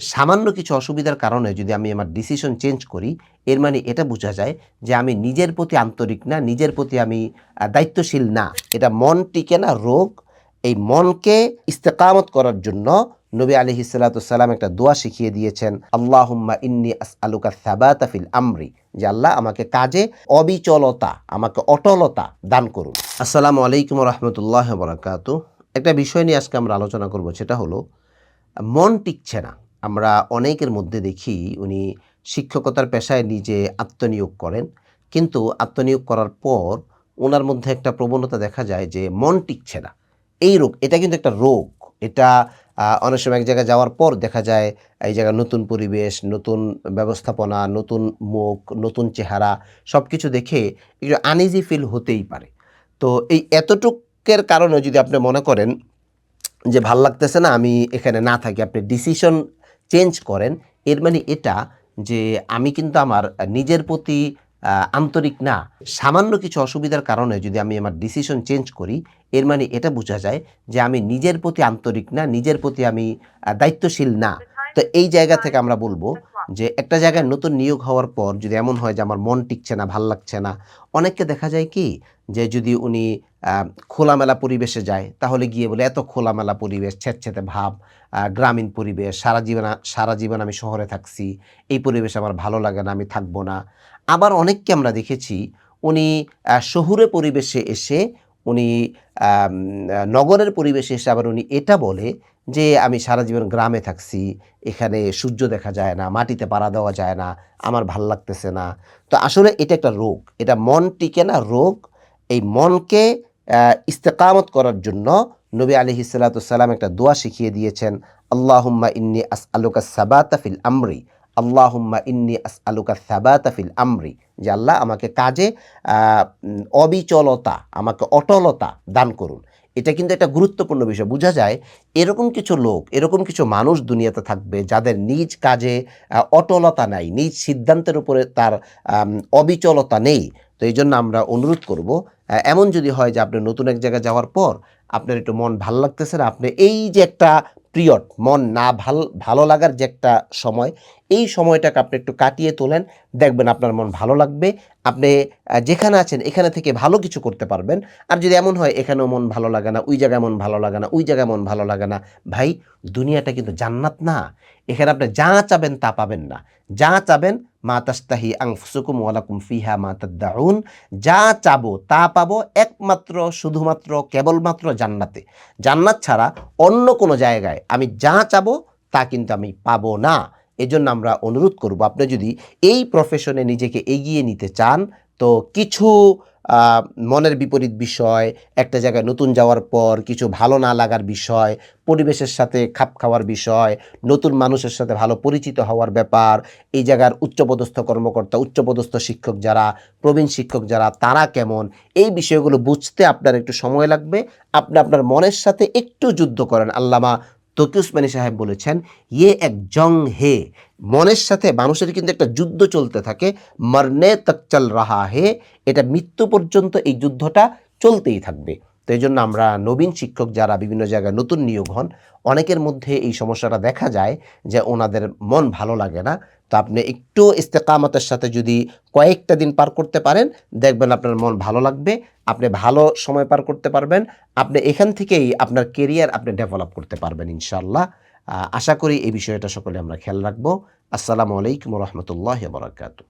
সামান্য কিছু অসুবিধার কারণে যদি আমি আমার ডিসিশন চেঞ্জ করি, এর মানে এটা বোঝা যায় যে আমি নিজের প্রতি আন্তরিক না, নিজের প্রতি আমি দায়িত্বশীল না। এটা মন টিকে না, রোগ। এই মনকে ইস্তেকামত করার জন্য নবী আলি সাল্লাম একটা দোয়া শিখিয়ে দিয়েছেন, আল্লাহুম্মা ইন্নি আলুকা সাবাতা ফিল আমরি। যে আল্লাহ আমাকে কাজে অবিচলতা, আমাকে অটলতা দান করুন। আসসালামু আলাইকুম রহমতুল্লাহ বরাকাতু একটা বিষয় নিয়ে আজকে আমরা আলোচনা করব, সেটা হলো, মন টিকছে না। আমরা অনেকের মধ্যে দেখি উনি শিক্ষকতার পেশায় নিজে আত্মনিয়োগ করেন। কিন্তু আত্মনিয়োগ করার পর ওনার মধ্যে একটা প্রবণতা দেখা যায় যে মন টিকছে না। এই রোগ, এটা কিন্তু একটা রোগ। এটা অনেক সময় এক জায়গায় যাওয়ার পর দেখা যায় এই জায়গায় নতুন পরিবেশ, নতুন ব্যবস্থাপনা, নতুন মুখ, নতুন চেহারা সব কিছু দেখে একটু আনইজি ফিল হতেই পারে। তো এই এতটুকের কারণে যদি আপনি মনে করেন যে ভালো লাগতেছে না, আমি এখানে না থাকি, আপনি ডিসিশন চেঞ্জ করেন, এর মানে এটা যে আমি কিন্তু আমার নিজের প্রতি আন্তরিক না, সামান্য কিছু অসুবিধার কারণে যদি আমি আমার ডিসিশন চেঞ্জ করি, এর মানে এটা বোঝা যায় যে আমি নিজের প্রতি আন্তরিক না, নিজের প্রতি আমি দায়িত্বশীল না। তো এই জায়গা থেকে আমরা বলব যে একটা জায়গায় নতুন নিয়োগ হওয়ার পর যদি এমন হয় যে আমার মন টিকছে না, ভালো লাগছে না, অনেককে দেখা যায় কি যে যদি উনি খোলামেলা পরিবেশে যায়, তাহলে গিয়ে বলে এত খোলামেলা পরিবেশ ছেঁচছেতে ভাব গ্রামীণ পরিবেশ, সারা জীবন সারা জীবন আমি শহরে থাকছি, এই পরিবেশ আমার ভালো লাগে না, আমি থাকব না। আবার অনেককে আমরা দেখেছি, উনি শহুরে পরিবেশে এসে, উনি নগরের পরিবেশে এসে আবার উনি এটা বলে যে, আমি সারা জীবন গ্রামে থাকছি, এখানে সূর্য দেখা যায় না, মাটিতে পাড়া দেওয়া যায় না, আমার ভালো লাগতেছে না। তো আসলে এটা একটা রোগ, এটা মন টিকে না, রোগ, এই মনকে ইস্তেকামত করার জন্য নবী আলি সাল্লাম একটা দোয়া শিখিয়ে দিয়েছেন, আল্লাহুম্মা ইন্নি আস আলুকা সাবাতা ফিল আমরি। আল্লাহুম্মা ইন্নি আস আলুকা সাবাতা ফিল আমরি। যে আল্লাহ আমাকে কাজে অবিচলতা, আমাকে অটলতা দান করুন। এটা কিন্তু একটা গুরুত্বপূর্ণ বিষয়। বোঝা যায়, এরকম কিছু লোক, এরকম কিছু মানুষ দুনিয়াতে থাকবে যাদের নিজ কাজে অটলতা নাই, নিজ সিদ্ধান্তের উপরে তার অবিচলতা নেই। তো এই জন্য আমরা অনুরোধ করব এমন যদি হয় যে আপনি নতুন এক জায়গায় যাওয়ার পর আপনার একটু মন ভালো লাগতেছে না, আপনি এই যে একটা পিরিয়ড, মন না ভালো, ভালো লাগার যে একটা সময় এই সময়টাকে আপনি একটু কাটিয়ে তোলেন। দেখবেন আপনার মন ভালো লাগবে। আপনি যেখানে আছেন এখানে থেকে ভালো কিছু করতে পারবেন। আর যদি এমন হয়, এখানেও মন ভালো লাগে না, ওই জায়গায় মন ভালো লাগে না, ওই জায়গায় মন ভালো লাগে না। ভাই, দুনিয়াটা কিন্তু জান্নাত না। এখানে আপনি যা চাবেন তা পাবেন না। যা চাবেন, মা তাস্তাহি আংফুসুকুম ওয়ালাকুম ফিহা মা তাদ্দাউন। যা চাবো তা পাবো একমাত্র, শুধুমাত্র, কেবলমাত্র জান্নাতে। জান্নাত ছাড়া অন্য কোনো জায়গায় আমি যা চাবো তা কিন্তু আমি পাবো না। এজন্য আমরা অনুরোধ করব, আপনি যদি এই প্রফেশনে নিজেকে এগিয়ে নিতে চান, তো কিছু মনের বিপরীত বিষয়, একটা জায়গায় নতুন যাওয়ার পর কিছু ভালো না লাগার বিষয়, পরিবেশের সাথে খাপ খাওয়ার বিষয়, নতুন মানুষের সাথে ভালো পরিচিত হওয়ার ব্যাপার, এই জায়গার উচ্চপদস্থ কর্মকর্তা, উচ্চপদস্থ শিক্ষক যারা, প্রবীণ শিক্ষক যারা, তারা কেমন? এই বিষয়গুলো বুঝতে আপনার একটু সময় লাগবে। আপনি আপনার মনের সাথে একটু যুদ্ধ করেন। আল্লামা তকি উসমানী সাহেব বলেছেন ইয়ে এক জং হে। মনের সাথে মানুষের কিন্তু একটা যুদ্ধ চলতে থাকে। মরনে তক চল রাহা হে। এটা মৃত্যু পর্যন্ত এই যুদ্ধটা চলতেই থাকবে। তো এই জন্য আমরা নবীন শিক্ষক যারা বিভিন্ন জায়গায় নতুন নিয়োগ হন, অনেকের মধ্যে এই সমস্যাটা দেখা যায় যে ওনাদের মন ভালো লাগে না। তো আপনি একটু ইস্তেকামতের সাথে যদি কয়েকটা দিন পার করতে পারেন, দেখবেন আপনার মন ভালো লাগবে, আপনি ভালো সময় পার করতে পারবেন, আপনি এখান থেকেই আপনার কেরিয়ার আপনি ডেভেলপ করতে পারবেন ইনশাল্লাহ আশা করি এই বিষয়টা সকলে আমরা খেয়াল রাখব। আসসালামু আলাইকুম রহমতুল্লাহ বরাকাতু